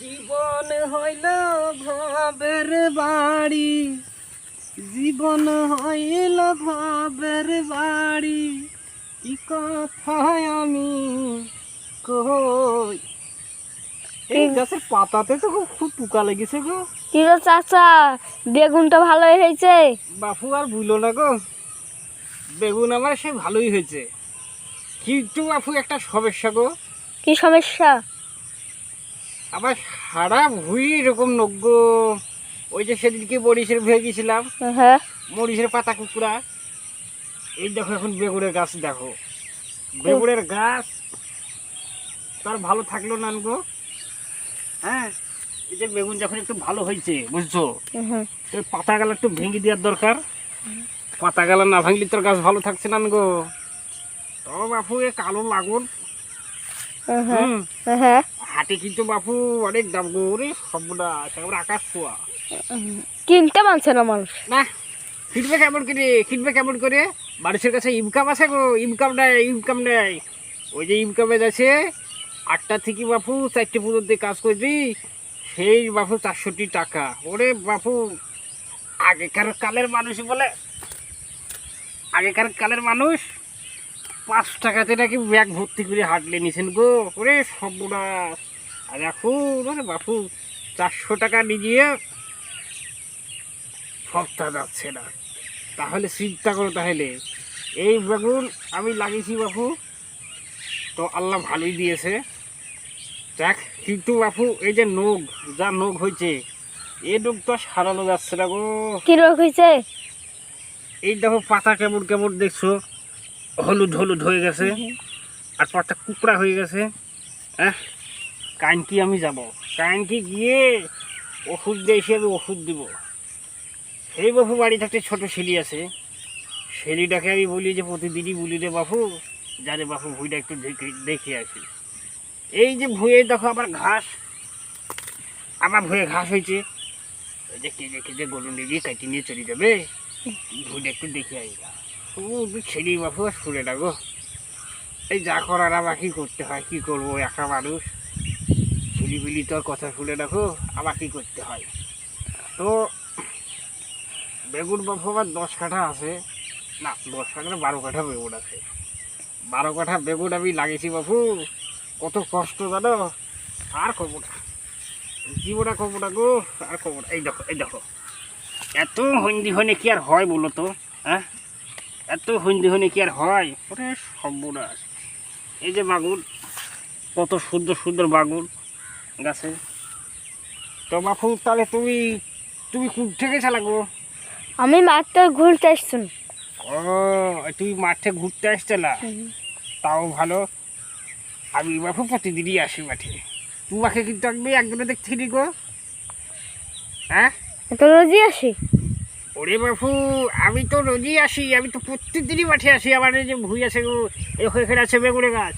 জীবন হইল ভাবের বাড়ি। জীবন হইল ভাবের বাড়ি। কি কথায় আমি কই? এই গাছের পাতাতে তো খুব খুব পোকা লেগেছে গো। কি গো চাচা বেগুনটা ভালোই হয়েছে? বাপু আর বুঝলো না গো। বেগুন আমার সে ভালোই হয়েছে। কিন্তু বাপু একটা সমস্যা গো। কি সমস্যা? আবার সারা ভুই এরকম নগ্য ওই যে সেদিনকে মরিচের ভুয়ে গেছিলাম। হ্যাঁ। মরিচের পাতা কুকুরা এই দেখো এখন বেগুনের গাছ দেখো। বেগুনের গাছ তার ভালো থাকল না গো? হ্যাঁ? এই যে বেগুন যখন একটু ভালো হয়েছে বুঝছ। তো পাতা গালা একটু ভেঙে দেওয়ার দরকার। পাতা গালা না ভাঙলে তোর গাছ ভালো থাকছে না গো? ও বাপু এ কালো লাগুন হ্যাঁ হাটে কিন্তু বাপু অনেক দাম গো রে সবটা একেবারে আকাশ ছোঁয়া। কিনতে মানছে না মানুষ? না কিনবে কেমন করে কিনবে কেমন করে? মানুষের কাছে ইনকাম আছে গো ইনকাম নেই ইনকাম নেই। ওই যে ইনকামে আছে আটটা থেকে বাপু চারটে পর্যন্ত কাজ করবি সেই বাপু চারশোটি টাকা। ওরে বাপু আগেকার কালের মানুষ বলে আগেকার কালের মানুষ পাঁচ টাকাতে নাকি ব্যাগ ভর্তি করে হাঁটলে নিছেন গো। ওরে সর্বনাশ। আর এখন ওরে বাপু চারশো টাকা নিয়ে সপ্তাহ যাচ্ছে না। তাহলে চিন্তা করো তাহলে। এই বেগুন আমি লাগিয়েছি বাপু। তো আল্লাহ ভালোই দিয়েছে। দেখ কিন্তু বাপু এই যে নোগ যা নোগ হয়েছে এই নোগ তো আর সারানো যাচ্ছে না গো। কি রোগ হয়েছে? এই দেখো পাতা কেমন কেমন দেখছ? হলুদ হলুদ হয়ে গেছে। আর পাতা কুকড়া হয়ে গেছে। হ্যাঁ? কানকি আমি যাব। কানকি গিয়ে ওষুধ দিয়েছি আমি ওষুধ দিব। সেই বাপু বাড়ি থাকতে ছোট ছেলি আছে। ছেলিটাকে আমি বলি যে প্রতিদিনই বলি রে বাপু যারে বাপু ভুঁইটা একটু দেখে দেখে আসি। এই যে ভুঁয়ে দেখো আবার ঘাস। আবার ভুঁয়ে ঘাস হয়েছে। ওই যে কেজে কেজে গরু নিয়ে কাটি নিয়ে চলে যাবে। ভুঁইটা একটু দেখে আসি। ও ছেলে বাপু আর শুনে না এই যা করার কি করতে হয়, কি করব একা মানুষ? ছেলিবিলি তোর কথা শুনে আবার কি করতে হয়? তো বেগুন বাপু আমার দশ কাঠা আছে। না, দশ কাঠা বারো কাঠা বেগুন আছে। বারো কাঠা বেগুন আমি লাগিয়েছি বাপু কত কষ্ট জানো? আর কবো না। জীবনা কবো না গো, আর না। এই দেখো এই দেখো। এত হন্দি হনে কি আর হয় বলো তো হ্যাঁ? এত হন্দি হনে কি আর হয়? ওরে সর্বনাশ। এই যে বাগুন কত সুন্দর সুন্দর বাগুন গাছে। তো বাপু তাহলে তুমি তুমি কূপ থেকে চালাগো আমি মাঠটা ঘুরতে আসছি। ও তুই মাঠে ঘুরতে আসছে না তাও ভালো। আমি বাপু প্রতিদিনই আসি মাঠে। তোমাকে কিন্তু আমি একদিনে দেখছিলি গো। হ্যাঁ? তো রোজই আসি? ওরে বাপু, আমি তো রোজই আসি, আমি তো প্রত্যেকদিনই মাঠে আসি আমার এই যে ভুই আছে এখানে আছে বেগুনে গাছ।